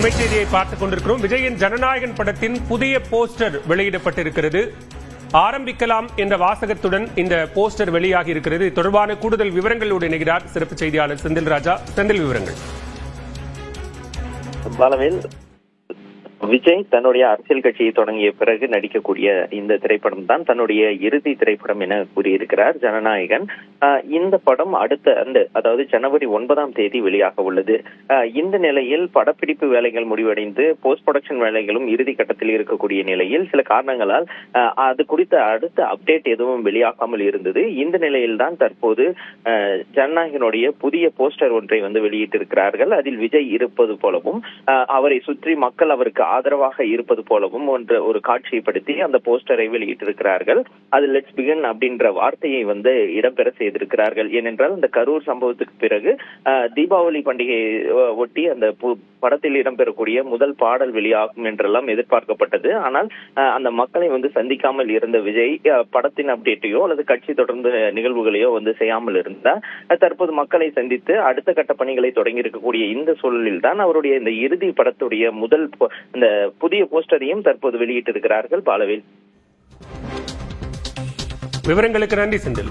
செய்தியை பார்த்துக் கொண்டிருக்கிறோம். விஜயின் ஜனநாயகன் படத்தின் புதிய போஸ்டர் வெளியிடப்பட்டிருக்கிறது. ஆரம்பிக்கலாம் என்ற வாசகத்துடன் இந்த போஸ்டர் வெளியாகி இருக்கிறது தொடர்பான கூடுதல் விவரங்களோடு இணைகிறார் சிறப்பு செய்தியாளர் செந்தில் ராஜா. செந்தில் விவரங்கள். பாலவேல் விஜய் தன்னுடைய அரசியல் கட்சியை தொடங்கிய பிறகு நடிக்கக்கூடிய இந்த திரைப்படம் தான் தன்னுடைய இறுதி திரைப்படம் என கூறியிருக்கிறார் ஜனநாயகன். இந்த படம் அடுத்த அந்த அதாவது ஜனவரி ஒன்பதாம் தேதி வெளியாக உள்ளது. இந்த நிலையில் படப்பிடிப்பு வேலைகள் முடிவடைந்து போஸ்ட் ப்ரொடக்ஷன் வேலைகளும் இறுதி கட்டத்தில் இருக்கக்கூடிய நிலையில் சில காரணங்களால் ஆஹ் அது குறித்த அடுத்த அப்டேட் எதுவும் வெளியாகாமல் இருந்தது. இந்த நிலையில் தான் தற்போது ஆஹ் ஜனநாயகனுடைய புதிய போஸ்டர் ஒன்றை வந்து வெளியிட்டிருக்கிறார்கள். அதில் விஜய் இருப்பது போலவும் ஆஹ் அவரை சுற்றி மக்கள் அவருக்கு ஆதரவாக இருப்பது போலவும் ஒன்று ஒரு காட்சிப்படுத்தி அந்த போஸ்டரை வெளியிட்டிருக்கிறார்கள். அது லெட்ஸ் பிகன் அப்படின்ற வார்த்தையை வந்து இடம்பெற செய்திருக்கிறார்கள். ஏனென்றால் இந்த கரூர் சம்பவத்துக்கு பிறகு தீபாவளி பண்டிகையை ஒட்டி அந்த பு- படத்தில் இடம்பெறக்கூடிய முதல் பாடல் வெளியாகும் என்றெல்லாம் எதிர்பார்க்கப்பட்டது. ஆனால் அந்த மக்களை வந்து சந்திக்காமல் இருந்த விஜய் படத்தின் அப்டேட்டையோ அல்லது கட்சி தொடர்ந்து நிகழ்வுகளையோ வந்து செய்யாமல் இருந்தார். தற்போது மக்களை சந்தித்து அடுத்த கட்ட பணிகளை தொடங்கி இருக்கக்கூடிய இந்த சூழலில் தான் அவருடைய இந்த இறுதி படத்துடைய முதல் இந்த புதிய போஸ்டரையும் தற்போது வெளியிட்டிருக்கிறார்கள் பாலவேல். விவரங்களுக்கு நன்றி செந்தில்.